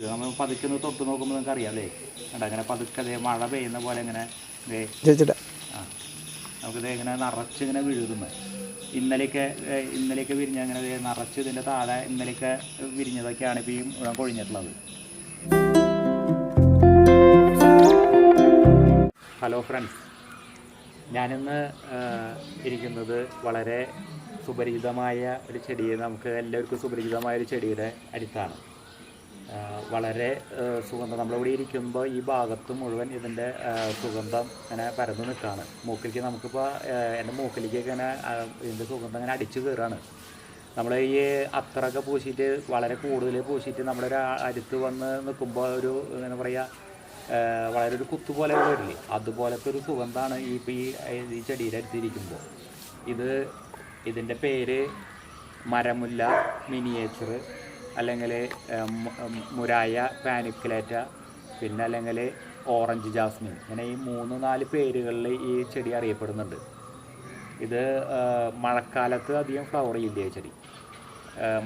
നമ്മൾ പതുക്കെ തൊട്ട് നോക്കുമ്പോൾ നമുക്ക് അറിയാമല്ലേ കണ്ട അങ്ങനെ പതുക്കെ മഴ പെയ്യുന്ന പോലെ ഇങ്ങനെ ആ നമുക്കിത് ഇങ്ങനെ നിറച്ച് ഇങ്ങനെ വീഴുന്നു ഇന്നലെയൊക്കെ ഇന്നലെയൊക്കെ വിരിഞ്ഞ അങ്ങനെ നിറച്ച് ഇതിന്റെ താഴെ ഇന്നലെയൊക്കെ വിരിഞ്ഞതൊക്കെയാണ് ഇപ്പോൾ ഈ കൊഴിഞ്ഞിട്ടുള്ളത്. Hello friends. ഞാനിന്ന് ഇരിക്കുന്നത് വളരെ സുപരിചിതമായ ഒരു ചെടിയെ നമുക്ക് എല്ലാവർക്കും സുപരിചിതമായ ഒരു ചെടിയുടെ അടുത്താണ്. വളരെ സുഗന്ധം. നമ്മളിവിടെ ഇരിക്കുമ്പോൾ ഈ ഭാഗത്ത് മുഴുവൻ ഇതിന്റെ സുഗന്ധം ഇങ്ങനെ പരന്നു നിൽക്കുകയാണ് മൂക്കിലേക്ക് നമുക്കിപ്പോൾ എന്റെ മൂക്കിലേക്കൊക്കെ ഇങ്ങനെ ഇതിന്റെ സുഗന്ധം ഇങ്ങനെ അടിച്ചു കയറുകയാണ് നമ്മൾ ഈ അത്രയൊക്കെ പൂശിയിട്ട് വളരെ കൂടുതൽ പൂശിയിട്ട് നമ്മുടെ ഒരു അടുത്ത് വന്ന് നിൽക്കുമ്പോൾ ഒരു എന്താ പറയുക വളരെ ഒരു കുത്തു പോലെ വരില്ലേ? അതുപോലത്തെ ഒരു സുഗന്ധമാണ് ഈ ഈ ചെടിയുടെ അടുത്തിരിക്കുമ്പോൾ ഇത് ഇതിന്റെ പേര് മരമുല്ല മിനിയേച്ചർ അല്ലെങ്കിൽ മുരായ പാനിക്കുലേറ്റ പിന്നെ അല്ലെങ്കിൽ ഓറഞ്ച് ജാസ്മിൻ. ഇങ്ങനെ ഈ മൂന്ന് നാല് പേരുകളിൽ ഈ ചെടി അറിയപ്പെടുന്നുണ്ട്. ഇത് മഴക്കാലത്ത് അധികം ഫ്ലവർ ചെയ്യില്ല ഈ ചെടി.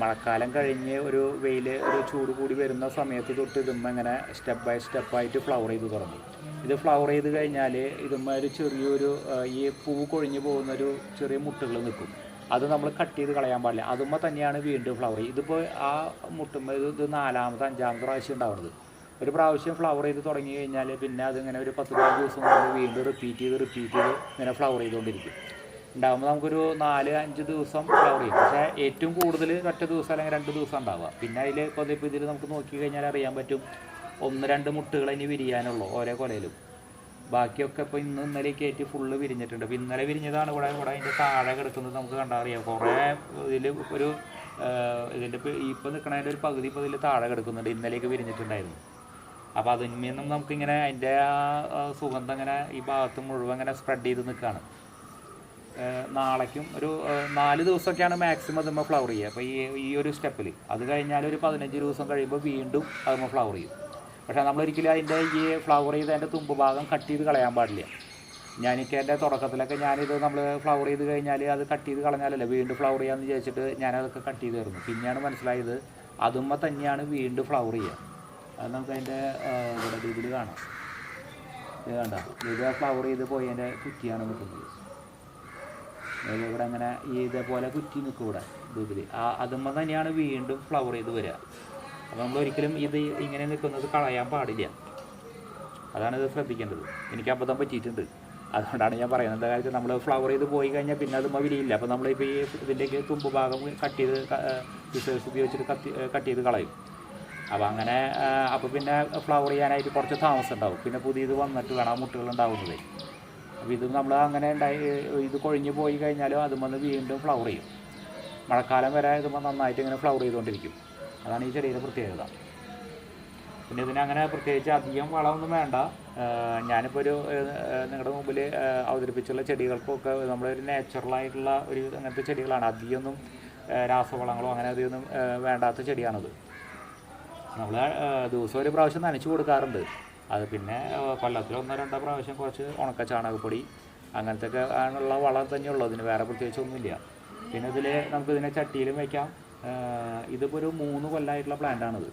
മഴക്കാലം കഴിഞ്ഞ് ഒരു വെയിൽ ഒരു ചൂട് കൂടി വരുന്ന സമയത്ത് തൊട്ട് ഇതുമ്മ ഇങ്ങനെ സ്റ്റെപ്പ് ബൈ സ്റ്റെപ്പായിട്ട് ഫ്ലവർ ചെയ്ത് തുടങ്ങും. ഇത് ഫ്ലവർ ചെയ്ത് കഴിഞ്ഞാൽ ഇതുമ്മ ഒരു ചെറിയൊരു ഈ പൂ കൊഴിഞ്ഞു പോകുന്നൊരു ചെറിയ മുട്ടകൾ നിൽക്കും. അത് നമ്മൾ കട്ട് ചെയ്ത് കളയാൻ പാടില്ല. അതുമ്മ തന്നെയാണ് വീണ്ടും ഫ്ലവർ ഇതിപ്പോൾ ആ മുട്ടുമ്പോൾ ഇത് ഇത് നാലാമത്തെ അഞ്ചാമത്തെ പ്രാവശ്യം ഉണ്ടാവുന്നത് ഒരു പ്രാവശ്യം ഫ്ലവർ ചെയ്ത് തുടങ്ങി കഴിഞ്ഞാൽ പിന്നെ അതിങ്ങനെ ഒരു പത്ത് പതിനഞ്ച് ദിവസം കൊണ്ട് വീണ്ടും റിപ്പീറ്റ് ചെയ്ത് റിപ്പീറ്റ് ചെയ്ത് ഇങ്ങനെ ഫ്ലവർ ചെയ്തുകൊണ്ടിരിക്കും ഉണ്ടാകുമ്പോൾ നമുക്കൊരു നാല് അഞ്ച് ദിവസം ഫ്ലവർ ചെയ്യും. പക്ഷേ ഏറ്റവും കൂടുതൽ ഒറ്റ ദിവസം അല്ലെങ്കിൽ രണ്ട് ദിവസം ഉണ്ടാവുക. പിന്നെ അതിൽ കൊതിപ്പ് ഇതിൽ നമുക്ക് നോക്കി കഴിഞ്ഞാൽ അറിയാൻ പറ്റും ഒന്ന് രണ്ട് മുട്ടുകൾ ഇനി വിരിയാനുള്ളൂ ഓരോ കൊലയിലും. ബാക്കിയൊക്കെ ഇപ്പോൾ ഇന്ന് ഇന്നലെ കയറ്റി ഫുള്ള് വിരിഞ്ഞിട്ടുണ്ട്. അപ്പോൾ ഇന്നലെ വിരിഞ്ഞതാണ് ഇവിടെ ഇവിടെ അതിന്റെ താഴെ കിടക്കുന്നത് നമുക്ക് കണ്ടാൽ അറിയാം കുറേ ഇതിൽ ഒരു ഇതിന്റെ ഇപ്പോൾ നിൽക്കണതിന്റെ ഒരു പകുതി ഇപ്പോൾ ഇതിൽ താഴെ കിടക്കുന്നുണ്ട്. ഇന്നലെയൊക്കെ വിരിഞ്ഞിട്ടുണ്ടായിരുന്നു. അപ്പോൾ അതിന്മേന്നും നമുക്കിങ്ങനെ അതിന്റെ ആ സുഗന്ധം ഇങ്ങനെ ഈ ഭാഗത്ത് മുഴുവൻ ഇങ്ങനെ സ്പ്രെഡ് ചെയ്ത് നിൽക്കുകയാണ് നാളേക്കും ഒരു നാല് ദിവസമൊക്കെയാണ് മാക്സിമം അതുമ്പോൾ ഫ്ലവർ ചെയ്യുക. അപ്പോൾ ഈ ഈ ഒരു സ്റ്റെപ്പിൽ അത് കഴിഞ്ഞാൽ ഒരു പതിനഞ്ച് ദിവസം കഴിയുമ്പോൾ വീണ്ടും അതുമ്പോൾ ഫ്ലവർ ചെയ്യും. പക്ഷേ നമ്മളൊരിക്കലും അതിന്റെ ഈ ഫ്ലവർ ചെയ്ത് അതിന്റെ തുമ്പ് ഭാഗം കട്ട് ചെയ്ത് കളയാൻ പാടില്ല. ഞാനൊക്കെ എന്റെ തുടക്കത്തിലൊക്കെ ഞാനിത് നമ്മൾ ഫ്ലവർ ചെയ്ത് കഴിഞ്ഞാൽ അത് കട്ട് ചെയ്ത് കളഞ്ഞാലല്ലേ വീണ്ടും ഫ്ലവർ ചെയ്യാമെന്ന് വിചാരിച്ചിട്ട് ഞാനതൊക്കെ കട്ട് ചെയ്ത് തരുന്നു പിന്നെയാണ് മനസ്സിലായത് അതുമ്മ തന്നെയാണ് വീണ്ടും ഫ്ലവർ ചെയ്യുക അത് നമുക്ക് അതിന്റെ ഇവിടെ ഇതിൽ കാണാം. ഇത് കണ്ട? ഇത് ഫ്ലവർ ചെയ്ത് പോയി അതിന്റെ കുറ്റിയാണ് നിൽക്കുന്നത്. അതായത് ഇവിടെ അങ്ങനെ ഈ ഇതേപോലെ കുറ്റി നിൽക്കും ഇവിടെ ഇതിൽ ആ അതുമ്പോൾ തന്നെയാണ് വീണ്ടും ഫ്ലവർ ചെയ്ത് വരിക. അപ്പോൾ നമ്മൾ ഒരിക്കലും ഇത് ഇങ്ങനെ നിൽക്കുന്നത് കളയാൻ പാടില്ല. അതാണ് ഇത് ശ്രദ്ധിക്കേണ്ടത്. എനിക്ക് അബദ്ധം പറ്റിയിട്ടുണ്ട്. അതുകൊണ്ടാണ് ഞാൻ പറയുന്നത്. എന്താ കാര്യം നമ്മൾ ഫ്ലവർ ചെയ്ത് പോയി കഴിഞ്ഞാൽ പിന്നെ അത് വിലയില്ല അപ്പോൾ നമ്മളിപ്പോൾ ഈ ഇതിന്റെയൊക്കെ തുമ്പ് ഭാഗം കട്ട് ചെയ്ത് റിസേഴ്സ് ഉപയോഗിച്ചിട്ട് കത്തി കട്ട് ചെയ്ത് കളയും. അപ്പോൾ അങ്ങനെ അപ്പോൾ പിന്നെ ഫ്ലവർ ചെയ്യാനായിട്ട് കുറച്ച് താമസം ഉണ്ടാവും. പിന്നെ പുതിയത് വന്നിട്ട് വേണം മുട്ടുകൾ ഉണ്ടാവുന്നത്. അപ്പോൾ ഇത് നമ്മൾ അങ്ങനെ ഉണ്ടായി ഇത് കൊഴിഞ്ഞ് പോയി കഴിഞ്ഞാലും അതും വന്ന് വീണ്ടും ഫ്ലവർ ചെയ്യും. മഴക്കാലം വരെ ഇതുമ്പോൾ നന്നായിട്ട് ഇങ്ങനെ ഫ്ലവർ ചെയ്തുകൊണ്ടിരിക്കും. അതാണ് ഈ ചെടിയുടെ പ്രത്യേകത. പിന്നെ ഇതിന് അങ്ങനെ പ്രത്യേകിച്ച് അധികം വളമൊന്നും വേണ്ട. ഞാനിപ്പോൾ ഒരു നിങ്ങളുടെ മുമ്പിൽ അവതരിപ്പിച്ചുള്ള ചെടികൾക്കൊക്കെ നമ്മളൊരു നാച്ചുറലായിട്ടുള്ള ഒരു അങ്ങനത്തെ ചെടികളാണ്. അധികമൊന്നും രാസവളങ്ങളോ അങ്ങനെ അധികമൊന്നും വേണ്ടാത്ത ചെടിയാണത്. നമ്മൾ ദിവസം ഒരു പ്രാവശ്യം നനച്ചു കൊടുക്കാറുണ്ട്. അത് പിന്നെ കൊല്ലത്തിൽ ഒന്നോ രണ്ടോ പ്രാവശ്യം കുറച്ച് ഉണക്ക ചാണകപ്പൊടി അങ്ങനത്തെ ഒക്കെ ആണുള്ള വളം തന്നെയുള്ളൂ. അതിന് വേറെ പ്രത്യേകിച്ച് ഒന്നുമില്ല. പിന്നെ ഇതിൽ നമുക്കിതിനെ ചട്ടിയിലും വയ്ക്കാം ഇതിപ്പോൾ ഒരു മൂന്ന് കൊല്ലമായിട്ടുള്ള പ്ലാന്റാണിത്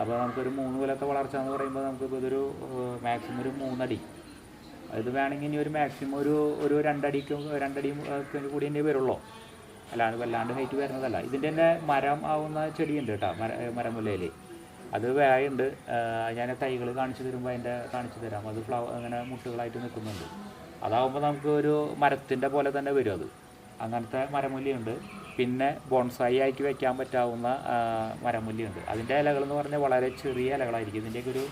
അപ്പോൾ നമുക്കൊരു മൂന്ന് കൊല്ലത്തെ വളർച്ച എന്ന് പറയുമ്പോൾ നമുക്കിപ്പോൾ ഇതൊരു മാക്സിമം ഒരു മൂന്നടി. ഇത് വേണമെങ്കിൽ ഇനി ഒരു മാക്സിമം ഒരു ഒരു രണ്ടടിക്കും രണ്ടടിയും കൂടി തന്നെ വരുള്ളൂ. അല്ലാണ്ട് വല്ലാണ്ട് ഹൈറ്റ് വരുന്നതല്ല. ഇതിന്റെ തന്നെ മരം ആവുന്ന ചെടിയുണ്ട് കേട്ടോ മര മരമുല്ലയിൽ അത് വേയുണ്ട്. ഞാൻ തൈകൾ കാണിച്ചു തരുമ്പോൾ അതിന്റെ കാണിച്ചു തരാം. അത് ഫ്ലവർ അങ്ങനെ മുട്ടുകളായിട്ട് നിൽക്കുന്നുണ്ട്. അതാവുമ്പോൾ നമുക്ക് ഒരു മരത്തിന്റെ പോലെ തന്നെ വരും അത്. അങ്ങനത്തെ മരമുല്ലയുണ്ട് പിന്നെ ബോൺസായി ആക്കി വെക്കാൻ പറ്റാവുന്ന മരമുല്ലയുണ്ട് അതിന്റെ എന്ന് പറഞ്ഞാൽ വളരെ ചെറിയ ഇലകളായിരിക്കും. ഇതിന്റെയൊക്കെ ഒരു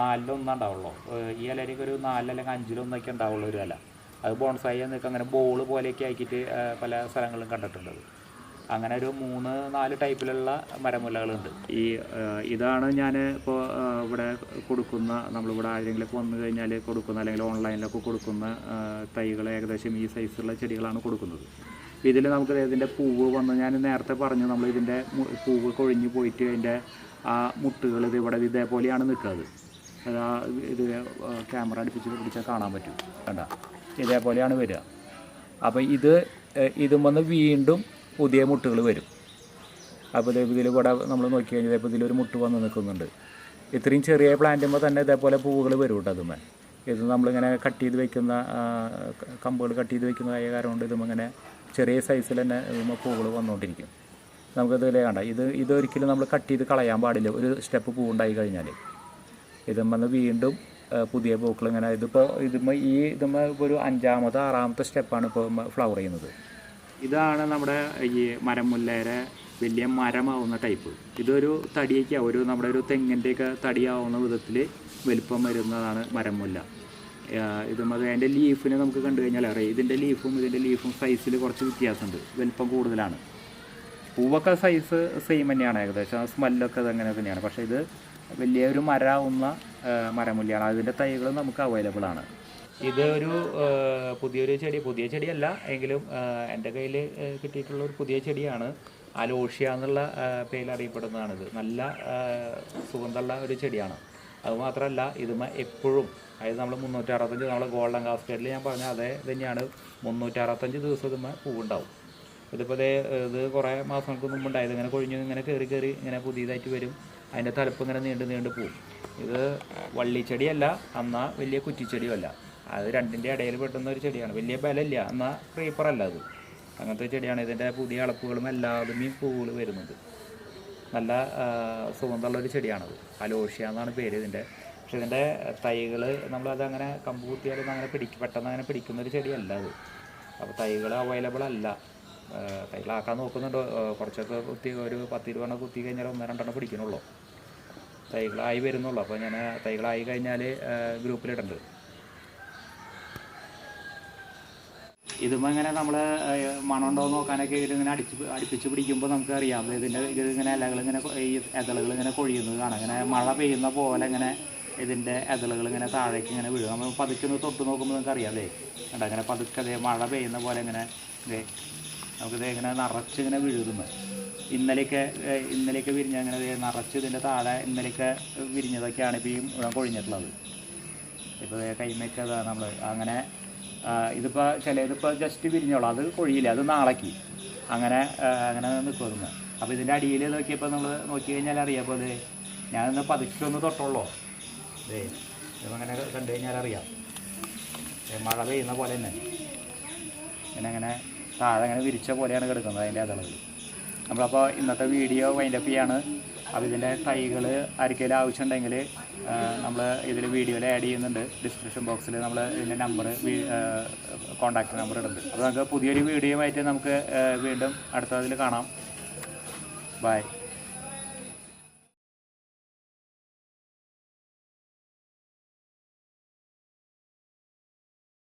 നാലിലൊന്നേ ഉണ്ടാവുള്ളൂ. ഈ ഇലയിലേക്ക് ഒരു നാലിലല്ലെങ്കിൽ അഞ്ചിലൊന്നൊക്കെ ഉണ്ടാവുള്ളൂ ഒരു ഇല. അത് ബോൺസായി എന്നൊക്കെ അങ്ങനെ ബോൾ പോലെയൊക്കെ ആക്കിയിട്ട് പല സ്ഥലങ്ങളിലും കണ്ടിട്ടുണ്ട്. അങ്ങനെ ഒരു മൂന്ന് നാല് ടൈപ്പിലുള്ള മരമുല്ലകളുണ്ട് ഈ ഇതാണ് ഞാൻ ഇപ്പോൾ ഇവിടെ കൊടുക്കുന്ന നമ്മളിവിടെ ആരെങ്കിലൊക്കെ വന്നു കഴിഞ്ഞാൽ കൊടുക്കുന്ന അല്ലെങ്കിൽ ഓൺലൈനിലൊക്കെ കൊടുക്കുന്ന തൈകൾ ഏകദേശം ഈ സൈസുള്ള ചെടികളാണ് കൊടുക്കുന്നത്. ഇതിൽ നമുക്ക് ഇതിന്റെ പൂവ് വന്ന് ഞാൻ നേരത്തെ പറഞ്ഞു നമ്മൾ ഇതിന്റെ പൂവ് കൊഴിഞ്ഞ് പോയിട്ട് അതിന്റെ ആ മുട്ടുകൾ ഇത് ഇവിടെ ഇതേപോലെയാണ് നിൽക്കുന്നത് അത്. ആ ഇത് ക്യാമറ അടുപ്പിച്ച് പിടിച്ചാൽ കാണാൻ പറ്റും. കണ്ട? ഇതേപോലെയാണ് വരിക അപ്പോൾ ഇത് ഇതും വന്ന് വീണ്ടും പുതിയ മുട്ടുകൾ വരും. അപ്പോൾ ഇതേ ഇതിൽ ഇവിടെ നമ്മൾ നോക്കി കഴിഞ്ഞാൽ ഇപ്പോൾ ഇതിലൊരു മുട്ട് വന്ന് നിൽക്കുന്നുണ്ട് ഇത്രയും ചെറിയ പ്ലാന്റുമ്പോൾ തന്നെ ഇതേപോലെ പൂവുകൾ വരും കേട്ടോ അതുമ്മേ ഇത് നമ്മളിങ്ങനെ കട്ട് ചെയ്ത് വെക്കുന്ന കമ്പുകൾ കട്ട് ചെയ്ത് വെക്കുന്നതായ കാരണം കൊണ്ട് ഇതുമിങ്ങനെ ചെറിയ സൈസിൽ തന്നെ പൂവുകൾ വന്നുകൊണ്ടിരിക്കും നമുക്കിതിൽ കണ്ട ഇത് ഇതൊരിക്കലും നമ്മൾ കട്ട് ചെയ്ത് കളയാൻ പാടില്ല. ഒരു സ്റ്റെപ്പ് പൂവുണ്ടായി കഴിഞ്ഞാൽ ഇതുമ്മന്ന് വീണ്ടും പുതിയ പൂക്കൾ ഇങ്ങനെ ഇതിപ്പോൾ ഇതുമ്മ ഈ ഇതുമ്മ ഇപ്പോൾ ഒരു അഞ്ചാമത്തെ ആറാമത്തെ സ്റ്റെപ്പാണ് ഇപ്പോൾ ഫ്ലവർ ചെയ്യുന്നത്. ഇതാണ് നമ്മുടെ ഈ മരം മുല്ലേരെ വലിയ മരമാവുന്ന ടൈപ്പ് ഇതൊരു തടിയൊക്കെ ഒരു നമ്മുടെ ഒരു തെങ്ങിന്റെയൊക്കെ തടിയാവുന്ന വിധത്തിൽ വലിപ്പം വരുന്നതാണ് മരമുല്ല. ആഹ് ഇതും അത് അതിന്റെ ലീഫിനെ നമുക്ക് കണ്ടു കഴിഞ്ഞാൽ അറിയാം. ഇതിന്റെ ലീഫും ഇതിന്റെ ലീഫും സൈസിൽ കുറച്ച് വ്യത്യാസമുണ്ട്. വലിപ്പം കൂടുതലാണ്. പൂവൊക്കെ സൈസ് സെയിം തന്നെയാണ് ഏകദേശം. സ്മെല്ലൊക്കെ അങ്ങനെ തന്നെയാണ്. പക്ഷേ ഇത് വലിയ ഒരു മരാവുന്ന മരമുല്ലയാണ് അതിന്റെ തൈകൾ നമുക്ക് അവൈലബിൾ ആണ്. ഇത് ഒരു പുതിയൊരു ചെടി. പുതിയ ചെടിയല്ല. എങ്കിലും എന്റെ കയ്യിൽ കിട്ടിയിട്ടുള്ള ഒരു പുതിയ ചെടിയാണ്. അലോഷ്യ എന്നുള്ള പേരിൽ അറിയപ്പെടുന്നതാണിത്. നല്ല സുഗന്ധമുള്ള ഒരു ചെടിയാണ്. അതുമാത്രമല്ല ഇതുമ എപ്പോഴും അതായത് നമ്മൾ മുന്നൂറ്റി അറുപത്തഞ്ച് നമ്മൾ ഗോൾഡൻ കാസ്കേഡിൽ ഞാൻ പറഞ്ഞ അതേ തന്നെയാണ്. മുന്നൂറ്റി അറുപത്തഞ്ച് ദിവസം ഇതുമ പൂവുണ്ടാവും. ഇതിപ്പോൾ ദേ ഇത് കുറേ മാസങ്ങൾക്ക് മുമ്പ് ഉണ്ടായത് ഇങ്ങനെ കൊഴിഞ്ഞ് ഇങ്ങനെ കയറി കയറി ഇങ്ങനെ പുതിയതായിട്ട് വരും. അതിന്റെ തലപ്പ് ഇങ്ങനെ നീണ്ട് നീണ്ട് പോവും. ഇത് വള്ളിച്ചെടിയല്ല എന്നാൽ വലിയ കുറ്റിച്ചെടിയുമല്ല. അത് രണ്ടിന്റെ ഇടയിൽ പെട്ടുന്ന ഒരു ചെടിയാണ്. വലിയ ബലമില്ല എന്നാൽ ക്രീപ്പറല്ല അത്. അങ്ങനത്തെ ചെടിയാണ്. ഇതിന്റെ പുതിയ അളപ്പുകളും എല്ലാതും ഈ പൂവുകൾ വരുന്നത്. നല്ല സുഗന്ധമുള്ള ഒരു ചെടിയാണത്. അലോഷ്യ എന്നാണ് പേര് ഇതിന്റെ പക്ഷെ ഇതിന്റെ തൈകൾ നമ്മളത് അങ്ങനെ കമ്പ് കുത്തിയാലൊന്നും അങ്ങനെ പിടിക്കും പെട്ടെന്ന് അങ്ങനെ പിടിക്കുന്ന ഒരു ചെടിയല്ല അത്. അപ്പോൾ തൈകൾ അവൈലബിൾ അല്ല. തൈകളാക്കാൻ നോക്കുന്നുണ്ട്. കുറച്ചൊക്കെ കുത്തി ഒരു പത്ത് ഇരുപതെണ്ണം കുത്തി കഴിഞ്ഞാൽ ഒന്ന് രണ്ടെണ്ണം പിടിക്കണുള്ളൂ തൈകളായി വരുന്നുള്ളൂ. അപ്പോൾ ഞാൻ തൈകളായി കഴിഞ്ഞാൽ ഗ്രൂപ്പിലിടുന്നുണ്ട് ഇതുമ്പോൾ ഇങ്ങനെ നമ്മൾ മണമുണ്ടോ നോക്കാനൊക്കെ ഇതിങ്ങനെ അടിച്ച് അടുപ്പിച്ച് പിടിക്കുമ്പോൾ നമുക്ക് അറിയാം ഇതിന്റെ ഇതിങ്ങനെ ഇലകളിങ്ങനെ ഈ ഇതളുകൾ ഇങ്ങനെ കൊഴിയുന്നത് കാണാം. ഇങ്ങനെ മഴ പെയ്യുന്ന പോലെ ഇങ്ങനെ ഇതിന്റെ ഇതളുകൾ ഇങ്ങനെ താഴേക്ക് ഇങ്ങനെ വീഴും. നമ്മൾ പതുക്കെ ഒന്ന് തൊട്ട് നോക്കുമ്പോൾ നമുക്ക് അറിയാം അല്ലേ? കണ്ടോ? ഇങ്ങനെ പതുക്കെ അതേ മഴ പെയ്യുന്ന പോലെ ഇങ്ങനെ ഇതേ നമുക്കിത് ഇങ്ങനെ നിറച്ച് ഇങ്ങനെ വീഴുന്നു. ഇന്നലെയൊക്കെ ഇന്നലെയൊക്കെ വിരിഞ്ഞ അങ്ങനെ നിറച്ച് ഇതിന്റെ താഴെ ഇന്നലെയൊക്കെ വിരിഞ്ഞതൊക്കെയാണ് ഇപ്പോൾ ഈ കൊഴിഞ്ഞിട്ടുള്ളത്. ഇപ്പോൾ കൈമയൊക്കെ നമ്മൾ അങ്ങനെ ഇതിപ്പോൾ ചിലതിപ്പോൾ ജസ്റ്റ് പിരിഞ്ഞോളാം അത് കൊഴിയില്ല അത് നാളേക്ക്. അങ്ങനെ അങ്ങനെ നിൽക്കുന്നു അപ്പോൾ ഇതിന്റെ അടിയിൽ നോക്കിയപ്പോൾ നമ്മൾ നോക്കി കഴിഞ്ഞാൽ അറിയാം അപ്പോൾ ഞാനിന്ന് ഞാനൊന്ന് പതുക്കെ ഒന്ന് തൊട്ടുള്ളൂ ഇതേ ഇതങ്ങനെ കണ്ടു കഴിഞ്ഞാൽ അറിയാം. മഴ പെയ്യുന്ന പോലെ തന്നെ. പിന്നെ അങ്ങനെ താഴെ അങ്ങനെ വിരിച്ച പോലെയാണ് കിടക്കുന്നത് അതിന്റെ അതളവ് നമ്മളപ്പോൾ ഇന്നത്തെ വീഡിയോ വൈൻഡപ്പ് ചെയ്യാണ്. അപ്പോൾ ഇതിന്റെ തൈകൾ ആർക്കെങ്കിലും ആവശ്യമുണ്ടെങ്കിൽ നമ്മൾ ഇതിൽ വീഡിയോയിൽ ആഡ് ചെയ്യുന്നുണ്ട്. ഡിസ്ക്രിപ്ഷൻ ബോക്സിൽ നമ്മൾ ഇതിന്റെ നമ്പർ കോൺടാക്ട് നമ്പർ ഇടുന്നുണ്ട്. അപ്പോൾ നമുക്ക് പുതിയൊരു വീഡിയോ ആയിട്ട് നമുക്ക് വീണ്ടും അടുത്തതിൽ കാണാം. ബൈ